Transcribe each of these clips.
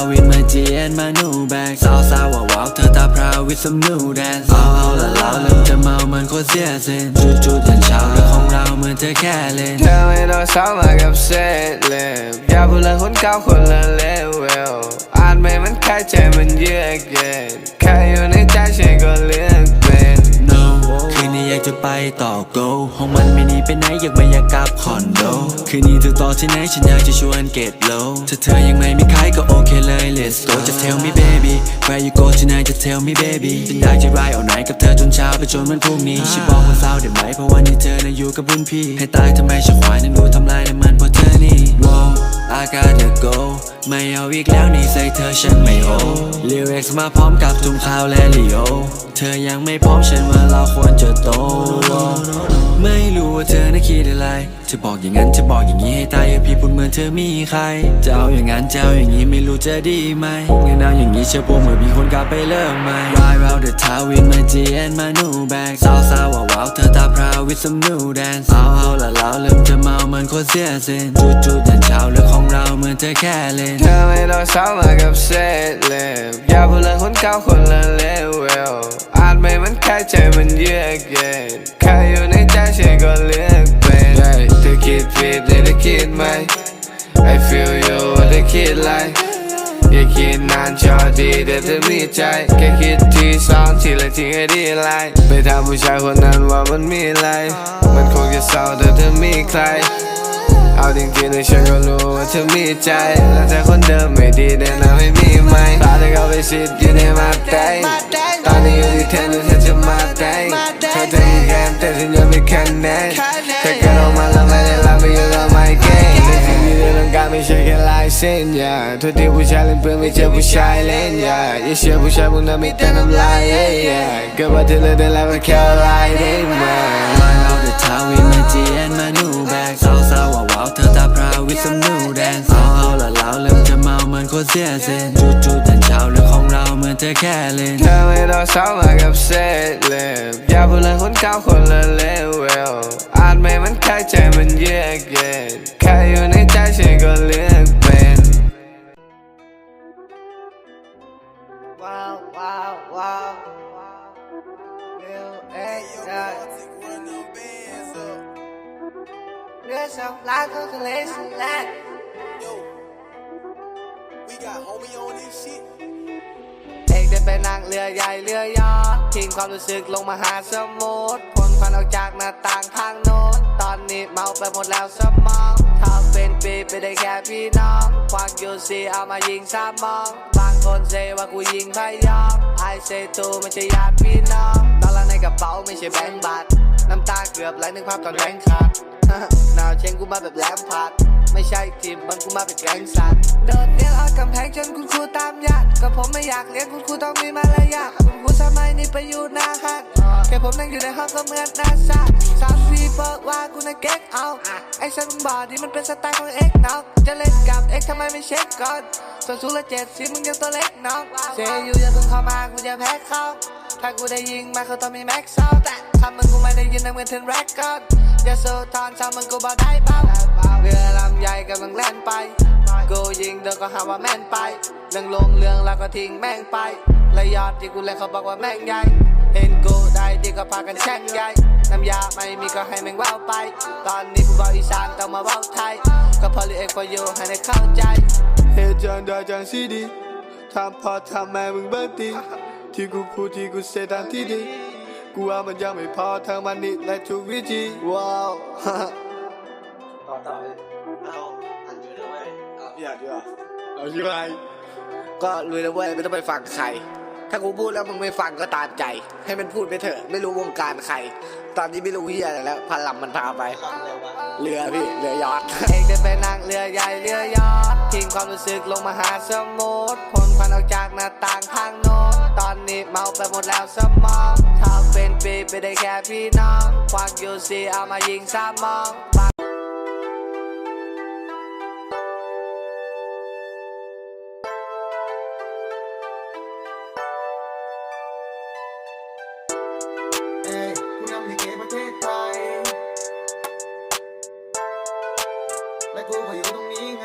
and my new bag สาวสาวว้าวๆเธอตาพราว with some new dance เอาเอาละเราเริ่มจะเมาเหมือนโคตรเสียเซนจุดจุดๆยันเช้าเรื่องของเราเหมือนเธอแค่เล่นเธอไม่ต้องเศร้ามากับเศษเล็บอย่าพูดเรื่องคนเก่าคนละเลเวลอ่านไม่มันแค่ใจมันเยือกเย็นแค่อยู่ในใจฉันก็เลือกเป็น no คืนนี้อยากจะไปต่อ go ห้องมันไม่หนีไปไหนอยากไม่อยากกลับคอนโดคืนนี้เธอต่อที่ไหนฉันอยากจะชวน get low ถ้าเธอยังไม่มีใครก็โอเคเลย let's go จะ tell me baby where you go tonight จะ tell me baby ฉันอยากจะ ride all night กับเธอจนเช้าไปจนวันพรุ่งนี้ฉันบอกว่าเศร้าได้ไหมเพราะวันที่เธอน่ะอยู่กับรุ่นพี่ ให้ตายทำไมฉันควายนั้นรู้ทำลายแต่มันเพราะเธอนี่ wow I gotta go ไม่เอาอีกแล้วนี่ใส่เธอฉันไม่โอ lyrics มาพร้อมกับทุ่งข้าวและลีโอ เธอยังไม่พร้อมฉันว่าเราควรจะโต ไม่รู้ว่าเธอน่ะคิดอะไรจะบอกอย่างนั้นจะบอกอย่างนี้ให้ตายอย่าพี่พูดเหมือนเธอมีใครจะเอาอย่างนั้นจะเอาอย่างนี้ไม่รู้จะดีไหมงั้นเอาอย่างนี้เชื่อผมเหมื่อมีคนกลับไปเริ่มใหม่ Ride round the town with my G and my new bag สาวสาวว้า with some new dance เอาเอาละเราเริ่มจะเมาเหมือนคนเสียเซนจุดจุดๆยันเช้าเรื่องของเราเหมือนเธอแค่เล่นเธอไม่ต้องเศร้ามากับเศษเล็บอย่าพูดเรื่องคนเก่าคนละเลเวลอานไม่มันแค่ใจมันเยือกเย็นแค่อยู่ในใจฉันก็เลือกเป็นเธอคิดผิดได้ได้คิดไหม I feel you ว่าเธอคิดไร อย่าคิดนานชอดีแต่เธอมีใจแค่คิดทีสองทีละทีให้ดีไลไปถามผู้ชายคนนั้นว่ามันมีอะไร มันคงจะเศร้าแต่เธอมีใครเอาจริงๆเลยฉันก็รู้ว่าเธอมีใจ และแต่คนเดิมไม่ดีแนะนำให้มีไหมตาเธอเข้าไปสิทธิ์อยู่ในมาแตงตอนนี้อยู่ที่เธอหรือเธอจะมาแตงเธอจะมีแกมแต่ฉันยังไม่คะแนนเธอแค่ลงมาแล้วไม่ ส้นอย่าทุกที่ผู้ชายเล่นเพื่อนไม่เจอผู้ชายเล่นอย่าอย่าเชื่อผู้ชายพวกนั้นมีแต่น้ำลายเอ้ยอย่าเกิดว่าเธอเลิกได้แล้วก็แค่ลายได้ไหม Ride out the town with my G and my new bag สาวสาวว้าวๆเธอตาพราว with some new dance เอาเอาละเราเริ่มจะเมาเหมือนคนเสียเซนจุดจุดๆยันเช้าเรื่องของเราเหมือนเธอแค่เล่นเธอไม่ต้องเศร้ามากับเศษเล็บอย่าพูดเรื่องคนเก่าคนละเลเวลอ่านไม่มันแค่ใจมันเยือกเย็นแค่อยู่ในใจฉันก็เลือกเป็น Wow, wow, wow. Lil X, There's a lot of collection that Yo, we got homie on this shit. เองได้ไปนั่งเรือใหญ่เรือยอชต์ทิ้งความรู้สึกลงมาหาสมุทรพ่นควันออกจากหน้าต่างทางโน้น ตอนนี้เมาไปหมดแล้วสมองถ้าเป็นปีไปได้แค่พี่น้องควักยูซีเอามายิงสามมองบาง คนเซว่ากูยิงพยองไอเซตูไม่ใช่ญาติพี่น้องตอนละในกระเป๋าไม่ใช่แบงค์บาทน้ำตาเกือบไหลนึกภาพตอนแบงค์ขาดหนาวเชงกูมาแบบแหลมผัด ไม่ใช่ทีมมันกูมาเป็นแก๊งสัตว์โดดเรียนเอากำแพงจนคุณครูตามญาติก็ผมไม่อยากเรียนคุณครูต้องมีมารยาทคุณครูสมัยนี้ไปอยู่หน้าห้างแค่ผมนั่งอยู่ในห้องก็เหมือนนาซาสามปีเปิดว่า กูนะเก๊กเอาไอ้สันมึงบอกดิมันเป็นสไตล์ของเอ็กน้องจะเล่นกับเอ็กทำไมไม่เช็คก่อนส่วนสูงละเจ็ดสิมึงยังตัวเล็กน้องเซยูอย่าเพิ่งเข้ามากูจะแพ้เขาถ้ากูได้ยิงมาเขาต้องมีแม็กซ์เซาแต่คำมึงกูไม่ได้ยินนะเหมือนเทนแร็กก่อนอย่าโซทอนชามึงกูบอกได้เปล่าเรือลำใหญ่กำลังแล่นไปกูยิงโดนก็หาว่าแม่นไปเรื่องลงเรื่องแล้วก็ทิ้งแม่งไปและยอดที่กูเล่นเขาบอกว่าแม่งใหญ่เห็นกูได้ดีก็พากันแช่งใหญ่ น้ำยาไม่มีก็ให้แม่งว่าวไป ตอนนี้กูบอกอีสานต้องมาเว้าไทย ก็พอลีเอ็กพออยู่ให้ได้เข้าใจเหตุจังได้จังสิดีทำพอทำแม่มึงเบิ้งตีที่กูพูดที่กูเสียทางที่ดีกูว่ามันยังไม่พอทั้งมันนิดและทุกวิธีว้าวอย่าดีกว่าเอาอยู่ไรก็รู้แล้วเว้ยไม่ต้องไปฟังใคร ถ้ากูพูดแล้วมึงไม่ฟังก็ตามใจ ให้มันพูดไปเถอะ ไม่รู้วงการใคร ตอนนี้ไม่รู้เฮียอะไรแล้วพาลำมันพาไปเรือพี่เรือยอดเองได้ไปนั่งเรือใหญ่เรือยอชต์ทิ้งความรู้สึกลงมาหาสมุทรพ่นควันออกจากหน้าต่างทางโน้นตอนนี้เมาไปหมดแล้วสมองถ้าเป็นปีไปได้แค่พี่น้องควักยูซีเอามายิงสามมอง ลิเกประเทศไทย และกูก็อยู่ตรงนี้ไง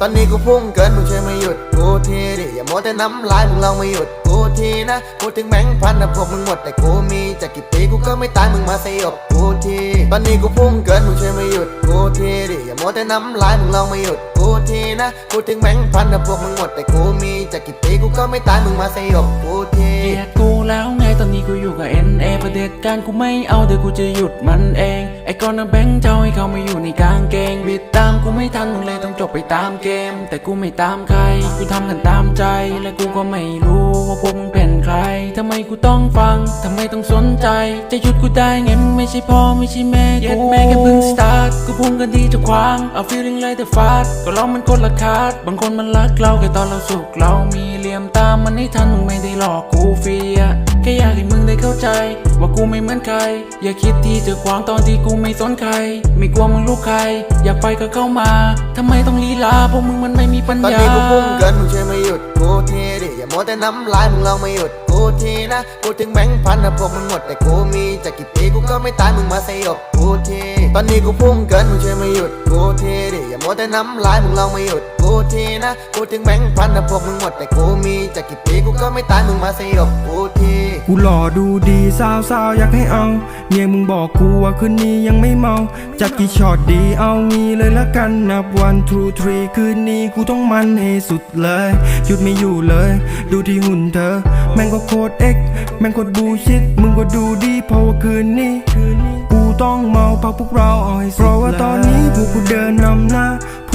ตอนนี้กูพุ่งเกินมึงช่วยมาหยุดกูทีดิอย่ามัวแต่น้ำลายมึงลองมาหยุดกูทีนะพูดถึงแบงค์พันนะพวกมึงหมดแต่กูมีจะกี่ปีกูก็ไม่ตายมึงมาสยบกูทีตอนนี้กูพุ่งเกินมึงช่วยมาหยุดกูทีดิอย่ามัวแต่น้ำลายมึงลองมาหยุดกูทีนะพูดถึงแบงค์พันนะพวกมึงหมดแต่กูมีจะกี่ปีกูก็ไม่ตายมึงมาสยบกูทีเกลียดกูแล้วไง ตอนนี้กูอยู่กับ NA ประเด็จการกูไม่เอาเดี๋ยวกูจะหยุดมันเอง ไอ้ก้อนน้ำแบงค์เจ้าให้เขามาอยู่ในกางเกง บิดตามกูไม่ทันมึงเลยต้องจบไปตามเกม แต่กูไม่ตามใคร กูทำกันตามใจและกูก็ไม่รู้ว่าพวกมึงเป็น ร ทำไมกูต้องฟัง ทำไมต้องสนใจ จะหยุดกูได้ไงมึงไม่ใช่พ่อไม่ใช่แม่กูแม่แค่เพิ่งสตาร์ทกูพุ่งกันที่จะขวาง เอา feeling like the fast ก็เรามันคนละคาด บางคนมันรักเราแค่ตอนเราสุขเรามีเหลี่ยมตามมันให้ทันมึงไม่ได้หลอกกูฟรีอะแค่อยากให้มึงได้เข้าใจ ว่ากูไม่เหมือนใคร อย่าคิดที่จะขวางตอนที่กูไม่สนใคร ไม่กลัวมึงลูกใคร อยากไปก็เข้ามาทำไมต้องลีลาพวกมึงมันไม่มีปัญตอนญานี้กูพุ่งเกินมึงช่วยมาหยุดกูทีดิอย่ามัวแต่น้ำลายมึงลองมาหยุดกูทีนะกูถึงแบงค์พันนะพวกมึงหมดแต่กูมีจะกี่ปีกูก็ไม่ตายมึงมาสยบกูทีตอนนี้กูพุ่งเกินมึงช่วยมาหยุดกูทีดิอย่ามัวแต่น้ำลายมึงลองมาหยุดกูทีนะกูถึงแบงค์พันนะพวกมึงหมดแต่กูมีจะกี่ปีกูก็ไม่ตายมึงมาสยบกูที กูหล่อดูดีสาวสาวๆอยากให้เอาเมียมึงบอกกูว่าคืนนี้ยังไม่เมา จัดกี่ช็อตดีเอางี้เลยละกันนับวัน two three คืนนี้กูต้องมันให้สุดเลยหยุดไม่อยู่เลย ดูที่หุ่นเธอ แม่งก็โคตรเอ็กแม่งโคตรบูชิดมึงก็ดูดีเพราะว่าคืนนี้ กูต้องเมาเพราะพวกเราเอาให้สุดเพราะว่าตอนนี้พวกกูเดินนำหน้า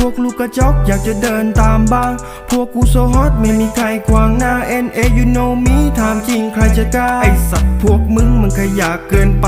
วกลูกกระจอกอยากจะเดินตามบ้าง พวกกูโซฮอตไม่มีใครขวางหน้า N A you know me ถามจริงใครจะกล้า ไอสัตว์พวกมึงมันขยะเกินไป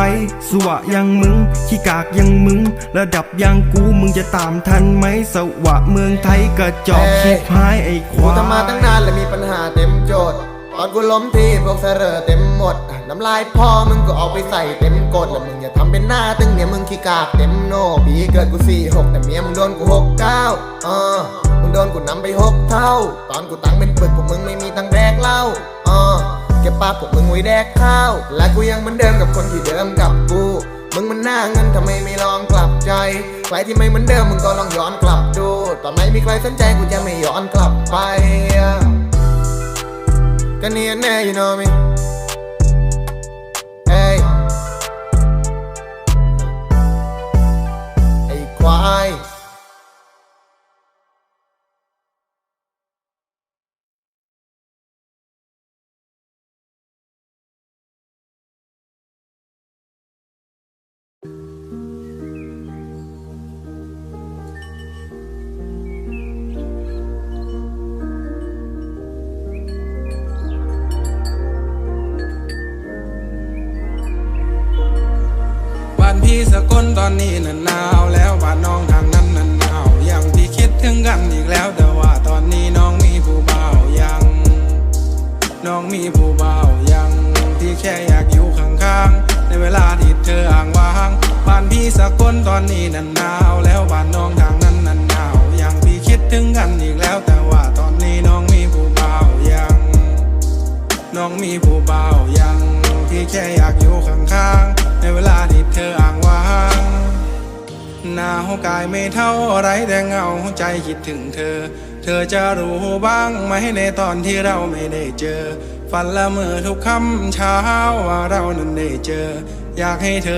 สวะยังมึง ขี้กากยังมึง ระดับยังกูมึงจะตามทันไหมสวะเมืองไทยกระจอกเอ้ชิยบหายไอคกูวายทำมาตั้งนานและมีปัญหาเต็มโจทย์ตอนกูล้มที่พวกเสรอเต็มหมด น้ำลายพ่อมึงก็เอาไปใส่เต็มกดแล้วมึงอย่าทำเป็นหน้าตึงเนี่ยมึงขี้กากเต็ม โนปีเกิดกูสี่หกแต่เมียมึงโดนกูหกเก้าเออมึงโดนกูนำไปหกเท่า ตอนกูตังเป็นปึกพวกมึงไม่มีตังแดกเหล้าเออเก็บปากพวกมึงไว้แดกข้าว และกูยังเหมือนเดิมกับคนที่เดิมกับกู มึงมันหน้าเงินทำไมไม่ลองกลับใจใครที่ไม่เหมือนเดิมมึงก็ลองย้อนกลับดู ตอนไม่มีใครสนใจกูจะไม่ย้อนกลับไปก็เนียนแน่ you know me อนนี้น่ะหนาวแล้วบ้านน้องทางนั้นน่ะหนาวยังพี่คิดถึงกันอีกแล้วแต่ว่าตอนนี้น้องมีผู้บ่าวยัง น้องมีผู้บ่าวยัง ที่แค่อยากอยู่ข้างๆในเวลาที่เธออ่างว่างบ้านพี่สักลตอนนี้น่ะหนาวแล้วบ้านน้องทางนั้นน่ะหนาวยังพี่คิดถึงกันอีกแล้วแต่ว่าตอนนี้น้องมีผู้บ่าวยัง น้องมีผู้บ่าวยัง ที่แค่อยากอยู่ข้างๆในเวลาที่เธออ่างว่าง หนาวกายไม่เท่าไรแต่เงาใจคิดถึงเธอ เธอจะรู้บ้างไหมในตอนที่เราไม่ได้เจอ ฝันละเมอทุกค่ำเช้าว่าเรานั้นได้เจอ อยากให้เธอ